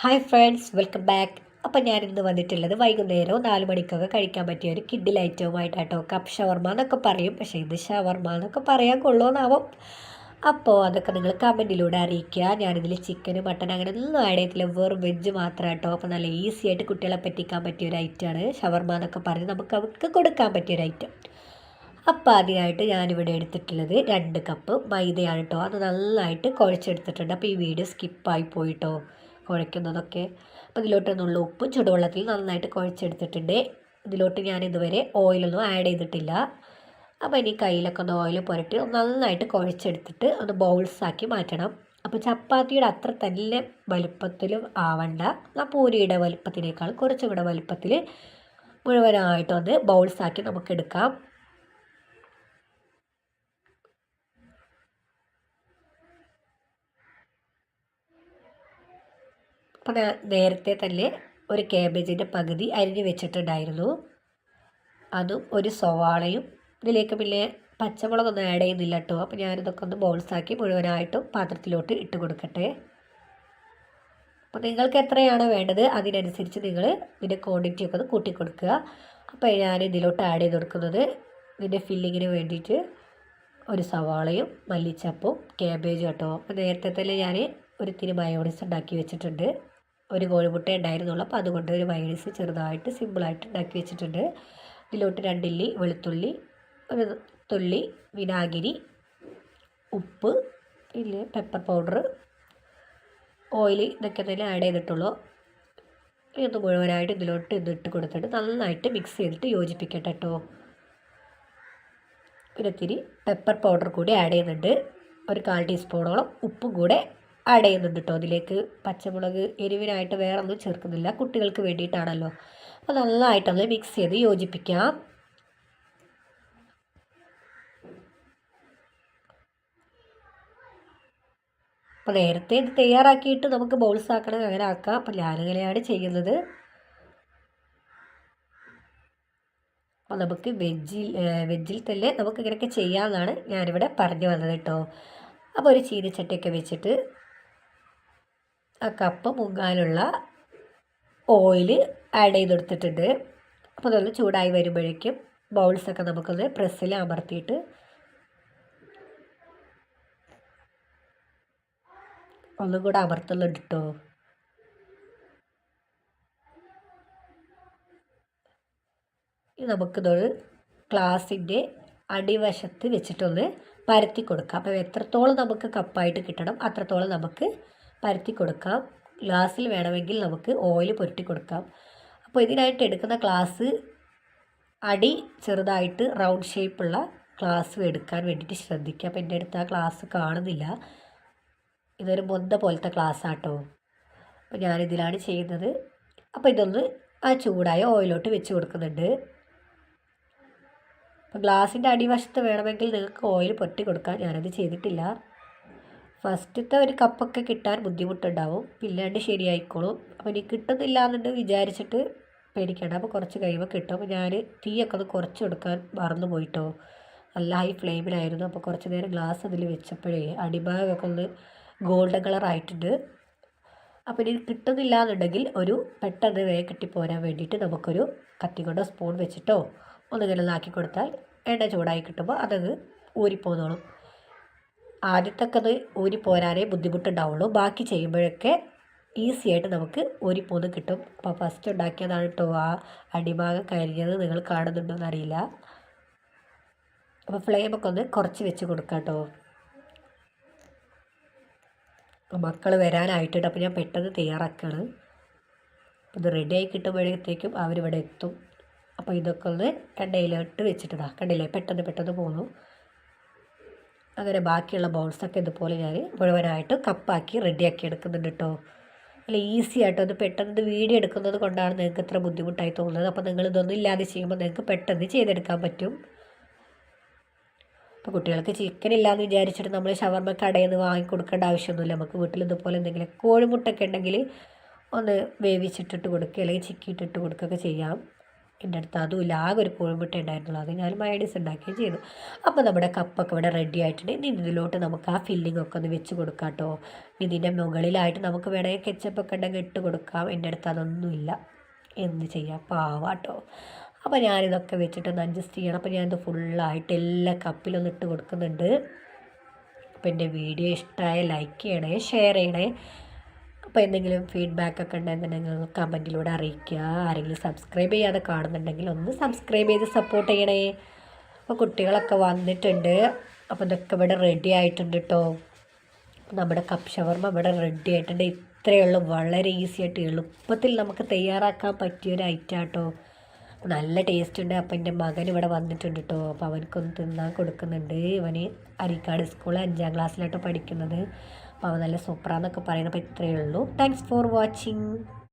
Hi friends welcome back. അപ്പം ഞാനിന്ന് വന്നിട്ടുള്ളത് വൈകുന്നേരവും നാല് മണിക്കൊക്കെ കഴിക്കാൻ പറ്റിയ ഒരു കിഡിൽ ഐറ്റവുമായിട്ടാട്ടോ. കപ്പ് ഷവർമ എന്നൊക്കെ പറയും. പക്ഷേ ഇത് ഷവർമ എന്നൊക്കെ പറയാൻ കൊള്ളുമെന്നാവും അപ്പോൾ അതൊക്കെ നിങ്ങൾ കമന്റിലൂടെ അറിയിക്കുക. ഞാനിതിൽ ചിക്കൻ മട്ടൻ അങ്ങനെ ഒന്നും ആഡ് ചെയ്തില്ല വെറും വെജ് മാത്രം കേട്ടോ അപ്പോൾ നല്ല ഈസി ആയിട്ട് കുട്ടികളെ പറ്റിക്കാൻ പറ്റിയ ഒരു ഐറ്റമാണ് ഷവർമ എന്നൊക്കെ പറഞ്ഞ് നമുക്ക് അവർക്ക് കൊടുക്കാൻ പറ്റിയ ഒരു ഐറ്റം. അപ്പോൾ അതിനായിട്ട് ഞാനിവിടെ എടുത്തിട്ടുള്ളത് രണ്ട് കപ്പ് മൈദയാണ് കേട്ടോ അത് നന്നായിട്ട് കുഴച്ചെടുത്തിട്ടുണ്ട്. അപ്പോൾ ഈ വീഡിയോ സ്കിപ്പായി പോയിട്ടോ. കുഴയ്ക്കുന്നതൊക്കെ അപ്പോൾ ഇതിലോട്ട് നുള്ള ഉപ്പ് ചുടുവെള്ളത്തിൽ നന്നായിട്ട് കുഴച്ചെടുത്തിട്ടുണ്ട്. ഇതിലോട്ട് ഞാൻ ഇതുവരെ ഓയിലൊന്നും ആഡ് ചെയ്തിട്ടില്ല. അപ്പോൾ ഇനി കയ്യിലൊക്കെ ഒന്ന് ഓയിൽ പുരട്ടി നന്നായിട്ട് കുഴച്ചെടുത്തിട്ട് ഒന്ന് ബൗൾസാക്കി മാറ്റണം. അപ്പോൾ ചപ്പാത്തിയുടെ അത്ര തന്നെ വലുപ്പത്തിലും ആവണ്ട. ആ പൂരിയുടെ വലുപ്പത്തിനേക്കാൾ കുറച്ചും കൂടെ വലുപ്പത്തിൽ മുഴുവനായിട്ടൊന്ന് ബൗൾസാക്കി നമുക്ക് എടുക്കാം. അപ്പം ഞാൻ നേരത്തെ തന്നെ ഒരു ക്യാബേജിന്റെ പകുതി അരിഞ്ഞ് വെച്ചിട്ടുണ്ടായിരുന്നു. അതും ഒരു സവാളയും. ഇതിലേക്ക് പിന്നെ പച്ചമുളകൊന്നും ആഡ് ചെയ്യുന്നില്ല കേട്ടോ അപ്പോൾ ഞാനിതൊക്കെ ഒന്ന് ബോൾസാക്കി മുഴുവനായിട്ടും പാത്രത്തിലോട്ട് ഇട്ട് കൊടുക്കട്ടെ. അപ്പോൾ നിങ്ങൾക്ക് എത്രയാണോ വേണ്ടത് അതിനനുസരിച്ച് നിങ്ങൾ ഇതിന്റെ ക്വാണ്ടിറ്റി ഒക്കെ ഒന്ന് കൂട്ടിക്കൊടുക്കുക അപ്പോൾ ഞാൻ ഇതിലോട്ട് ആഡ് ചെയ്ത് കൊടുക്കുന്നത് ഇതിന്റെ ഫില്ലിങ്ങിന് വേണ്ടിയിട്ട് ഒരു സവാളയും മല്ലിച്ചപ്പും ക്യാബേജും കേട്ടോ അപ്പോൾ നേരത്തെ തന്നെ ഞാൻ ഒരു തിരി മയോണീസ് ഉണ്ടാക്കി വെച്ചിട്ടുണ്ട്. ഒരു കോഴിമുട്ട ഉണ്ടായിരുന്നുള്ളൂ. അപ്പോൾ അതുകൊണ്ട് ഒരു മൈനസ് ചെറുതായിട്ട് സിമ്പിളായിട്ട് ഉണ്ടാക്കി വെച്ചിട്ടുണ്ട്. ഇതിലോട്ട് രണ്ടില്ലി വെളുത്തുള്ളി ഒരു തുള്ളി വിനാഗിരി ഉപ്പ് പിന്നെ പെപ്പർ പൗഡർ ഓയിൽ ഇതൊക്കെ തന്നെ ആഡ് ചെയ്തിട്ടുള്ളൂ. ഇതൊന്ന് മുഴുവനായിട്ട് ഇതിലോട്ട് ഇതിട്ട് കൊടുത്തിട്ട് നന്നായിട്ട് മിക്സ് ചെയ്തിട്ട് യോജിപ്പിക്കട്ടെ കേട്ടോ പിന്നെ ഇത്തിരി പെപ്പർ പൗഡർ കൂടി ആഡ് ചെയ്യുന്നുണ്ട്. ഒരു കാൽ ടീസ്പൂണോളം ഉപ്പും കൂടെ ആഡ് ചെയ്യുന്നുണ്ട് കേട്ടോ അതിലേക്ക്. പച്ചമുളക് എരിവിനായിട്ട് വേറെ ഒന്നും ചേർക്കുന്നില്ല. കുട്ടികൾക്ക് വേണ്ടിയിട്ടാണല്ലോ. അപ്പോൾ നന്നായിട്ടൊന്ന് മിക്സ് ചെയ്ത് യോജിപ്പിക്കാം. അപ്പോൾ നേരത്തെ ഇത് തയ്യാറാക്കിയിട്ട് നമുക്ക് ബൗൾസ് ആക്കണം അങ്ങനെ ആക്കാം. അപ്പോൾ ഞാനങ്ങനെയാണ് ചെയ്യുന്നത്. അപ്പോൾ നമുക്ക് വെജിൽ വെജിൽ തന്നെ നമുക്ക് ഇങ്ങനെയൊക്കെ ചെയ്യാമെന്നാണ് ഞാനിവിടെ പറഞ്ഞു വന്നത് കേട്ടോ അപ്പോൾ ഒരു ചീനിച്ചട്ടിയൊക്കെ വെച്ചിട്ട് ആ കപ്പ് മുങ്ങാനുള്ള ഓയിൽ ആഡ് ചെയ്ത് കൊടുത്തിട്ടുണ്ട് അപ്പോൾ അതൊന്ന് ചൂടായി വരുമ്പോഴേക്കും ബൗൾസൊക്കെ നമുക്കൊന്ന് പ്രസ്സിൽ അമർത്തിയിട്ട് ഒന്നും കൂടെ അമർത്തുന്നുണ്ട് കേട്ടോ നമുക്കിതൊരു ഗ്ലാസിന്റെ അടിവശത്ത് വെച്ചിട്ടൊന്ന് പരത്തി കൊടുക്കാം. അപ്പോൾ എത്രത്തോളം നമുക്ക് കപ്പായിട്ട് കിട്ടണം അത്രത്തോളം നമുക്ക് പരത്തി കൊടുക്കാം. ഗ്ലാസ്സിൽ വേണമെങ്കിൽ നമുക്ക് ഓയിൽ പുരട്ടി കൊടുക്കാം. അപ്പോൾ ഇതിനായിട്ട് എടുക്കുന്ന ഗ്ലാസ് അടി ചെറുതായിട്ട് റൗണ്ട് ഷേപ്പുള്ള ഗ്ലാസ് എടുക്കാൻ വേണ്ടിയിട്ട് ശ്രദ്ധിക്കുക. അപ്പോൾ എന്റെ അടുത്ത് ആ ഗ്ലാസ് കാണുന്നില്ല. ഇതൊരു മൊന്ത പോലത്തെ ഗ്ലാസ് ആട്ടോ. അപ്പോൾ ഞാനിതിലാണ് ചെയ്യുന്നത്. അപ്പോൾ ഇതൊന്ന് ആ ചൂടായ ഓയിലോട്ട് വെച്ച് കൊടുക്കുന്നുണ്ട്. അപ്പോൾ ഗ്ലാസിന്റെ അടിവശത്ത് വേണമെങ്കിൽ നിങ്ങൾക്ക് ഓയിൽ പൊട്ടി കൊടുക്കാം. ഞാനത് ചെയ്തിട്ടില്ല. ഫസ്റ്റത്തെ ഒരു കപ്പൊക്കെ കിട്ടാൻ ബുദ്ധിമുട്ടുണ്ടാവും. പിന്നീട് ശരിയായിക്കോളും. അപ്പോൾ ഇനി കിട്ടുന്നില്ല എന്നുണ്ട് വിചാരിച്ചിട്ട് പേടിക്കേണ്ട. അപ്പോൾ കുറച്ച് കഴിയുമ്പോൾ കിട്ടും. അപ്പോൾ ഞാൻ തീയൊക്കെ ഒന്ന് കുറച്ച് കൊടുക്കാൻ മറന്നു പോയിട്ടോ. നല്ല ഹൈ ഫ്ലെയിമിലായിരുന്നു. അപ്പോൾ കുറച്ച് നേരം ഗ്ലാസ് അതിൽ വെച്ചപ്പോഴേ അടിഭാഗമൊക്കെ ഒന്ന് ഗോൾഡൻ കളർ ആയിട്ടുണ്ട്. അപ്പോൾ ഇനി കിട്ടുന്നില്ല എന്നുണ്ടെങ്കിൽ ഒരു പെട്ടെന്ന് വേഗം കിട്ടിപ്പോരാൻ വേണ്ടിയിട്ട് നമുക്കൊരു കത്തി കൊണ്ടോ സ്പൂൺ വെച്ചിട്ടോ ഒന്നിങ്ങനെ ഒന്നാക്കി കൊടുത്താൽ എണ്ണ ചൂടായി കിട്ടുമ്പോൾ അതങ്ങ് ഊരിപ്പോന്നോളും. ആദ്യത്തൊക്കെ അത് ഊരി പോരാനേ ബുദ്ധിമുട്ടുണ്ടാവുള്ളൂ. ബാക്കി ചെയ്യുമ്പോഴൊക്കെ ഈസി ആയിട്ട് നമുക്ക് ഊരി പോന്ന് കിട്ടും. അപ്പോൾ ഫസ്റ്റ് ഉണ്ടാക്കിയതാണ് കേട്ടോ ആ അടിഭാഗം കരിഞ്ഞത് നിങ്ങൾ കാണുന്നുണ്ടോയെന്ന് അറിയില്ല അപ്പോൾ ഫ്ലെയിമൊക്കെ ഒന്ന് കുറച്ച് വെച്ച് കൊടുക്കാം കേട്ടോ മക്കൾ വരാനായിട്ടുണ്ട്. അപ്പോൾ ഞാൻ പെട്ടെന്ന് തയ്യാറാക്കുകയാണ് ഇത് ആയി കിട്ടുമ്പോഴത്തേക്കും അവരിവിടെ എത്തും. അപ്പോൾ ഇതൊക്കെ ഒന്ന് എണ്ണയിലോട്ട് വെച്ചിട്ടതാണ് കണ്ടില്ലേ പെട്ടെന്ന് പെട്ടെന്ന് പോന്നു. അങ്ങനെ ബാക്കിയുള്ള ബൗൾസൊക്കെ ഇതുപോലെ ഞാൻ മുഴുവനായിട്ട് കപ്പാക്കി റെഡിയാക്കി എടുക്കുന്നുണ്ട് കേട്ടോ അല്ല ഈസി ആയിട്ട് ഒന്ന് പെട്ടെന്ന് വീഡിയോ എടുക്കുന്നത് കൊണ്ടാണ് നിങ്ങൾക്ക് ഇത്ര ബുദ്ധിമുട്ടായി തോന്നുന്നത്. അപ്പോൾ നിങ്ങൾ ഇതൊന്നും ഇല്ലാതെ ചെയ്യുമ്പോൾ നിങ്ങൾക്ക് പെട്ടെന്ന് ചെയ്തെടുക്കാൻ പറ്റും. അപ്പോൾ കുട്ടികൾക്ക് ചിക്കൻ ഇല്ലാന്ന് വിചാരിച്ചിട്ട് നമ്മൾ ഷവർമ്മ കടയിൽ നിന്ന് വാങ്ങിക്കൊടുക്കേണ്ട ആവശ്യമൊന്നുമില്ല. നമുക്ക് വീട്ടിൽ ഇതുപോലെ എന്തെങ്കിലും കോഴിമുട്ടൊക്കെ ഉണ്ടെങ്കിൽ ഒന്ന് വേവിച്ചിട്ടിട്ട് കൊടുക്കുക. അല്ലെങ്കിൽ ചിക്കിയിട്ടിട്ട് കൊടുക്കുകയൊക്കെ ചെയ്യാം. എന്റെ അടുത്ത് അതുമില്ല. ആകെ ഒരു കോഴിമുട്ട ഉണ്ടായിരുന്നുള്ളൂ. അത് ഞാൻ മയണീസ് ഉണ്ടാക്കുകയും ചെയ്തു. അപ്പോൾ നമ്മുടെ കപ്പൊക്കെ ഇവിടെ റെഡി ആയിട്ടുണ്ട്. ഇനി ഇതിലോട്ട് നമുക്ക് ആ ഫില്ലിംഗ് ഒക്കെ ഒന്ന് വെച്ച് കൊടുക്കാം കേട്ടോ. ഇതിന്റെ മുകളിലായിട്ട് നമുക്ക് വേണമെങ്കിൽ കെച്ചപ്പൊക്കെ ഉണ്ടെങ്കിൽ ഇട്ട് കൊടുക്കാം. എന്റെ അടുത്ത് അതൊന്നുമില്ല. എന്ത് ചെയ്യാം? പാവാട്ടോ അപ്പോൾ ഞാനിതൊക്കെ വെച്ചിട്ടൊന്ന് അഡ്ജസ്റ്റ് ചെയ്യണം. അപ്പോൾ ഞാനിത് ഫുള്ളായിട്ട് എല്ലാ കപ്പിലൊന്നും ഇട്ട് കൊടുക്കുന്നുണ്ട്. അപ്പോൾ എന്റെ വീഡിയോ ഇഷ്ടമായ ലൈക്ക് ചെയ്യണേ ഷെയർ ചെയ്യണേ. അപ്പോൾ എന്തെങ്കിലും ഫീഡ്ബാക്ക് ഒക്കെ ഉണ്ടെന്നുണ്ടെങ്കിൽ കമന്റിലൂടെ അറിയിക്കുക. ആരെങ്കിലും സബ്സ്ക്രൈബ് ചെയ്യാതെ കാണുന്നുണ്ടെങ്കിൽ ഒന്ന് സബ്സ്ക്രൈബ് ചെയ്ത് സപ്പോർട്ട് ചെയ്യണേ. അപ്പോൾ കുട്ടികളൊക്കെ വന്നിട്ടുണ്ട്. അപ്പോൾ ഇതൊക്കെ ഇവിടെ റെഡി ആയിട്ടുണ്ട് കേട്ടോ നമ്മുടെ കപ്പ് ഷവർമ്മ ഇവിടെ റെഡി ആയിട്ടുണ്ട്. ഇത്രയേ ഉള്ളൂ. വളരെ ഈസി ആയിട്ട് എളുപ്പത്തിൽ നമുക്ക് തയ്യാറാക്കാൻ പറ്റിയ ഒരു ഐറ്റം കേട്ടോ നല്ല ടേസ്റ്റ് ഉണ്ട്. അപ്പം എന്റെ മകൻ ഇവിടെ വന്നിട്ടുണ്ട് കേട്ടോ അപ്പോൾ അവനക്കൊന്ന് തിന്നാൻ കൊടുക്കുന്നുണ്ട്. ഇവന് അരിക്കാട് സ്കൂളിൽ അഞ്ചാം ക്ലാസ്സിലാട്ടോ പഠിക്കുന്നത്. അപ്പോൾ നല്ല സൂപ്പറാന്നൊക്കെ പറയുന്നത് ഇത്രയേ ഉള്ളൂ താങ്ക്സ് ഫോർ വാച്ചിങ്